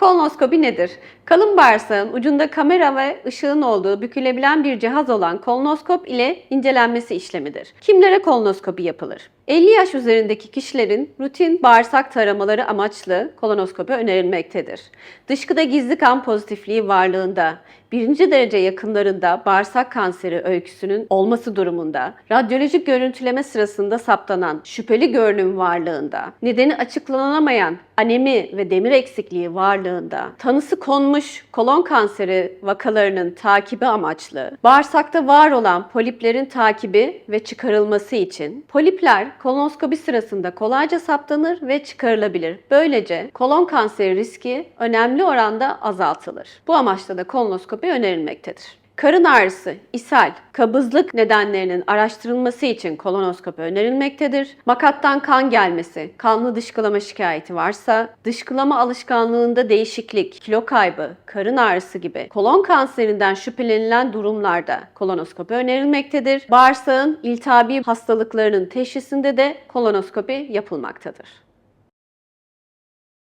Kolonoskopi nedir? Kalın bağırsağın ucunda kamera ve ışığın olduğu bükülebilen bir cihaz olan kolonoskop ile incelenmesi işlemidir. Kimlere kolonoskopi yapılır? 50 yaş üzerindeki kişilerin rutin bağırsak taramaları amaçlı kolonoskopi önerilmektedir. Dışkıda gizli kan pozitifliği varlığında, birinci derece yakınlarında bağırsak kanseri öyküsünün olması durumunda, radyolojik görüntüleme sırasında saptanan şüpheli görünüm varlığında, nedeni açıklanamayan anemi ve demir eksikliği varlığında, tanısı konmuş kolon kanseri vakalarının takibi amaçlı, bağırsakta var olan poliplerin takibi ve çıkarılması için polipler kolonoskopi sırasında kolayca saptanır ve çıkarılabilir. Böylece kolon kanseri riski önemli oranda azaltılır. Bu amaçla da kolonoskopi önerilmektedir. Karın ağrısı, ishal, kabızlık nedenlerinin araştırılması için kolonoskopi önerilmektedir. Makattan kan gelmesi, kanlı dışkılama şikayeti varsa, dışkılama alışkanlığında değişiklik, kilo kaybı, karın ağrısı gibi kolon kanserinden şüphelenilen durumlarda kolonoskopi önerilmektedir. Bağırsağın iltihabi hastalıklarının teşhisinde de kolonoskopi yapılmaktadır.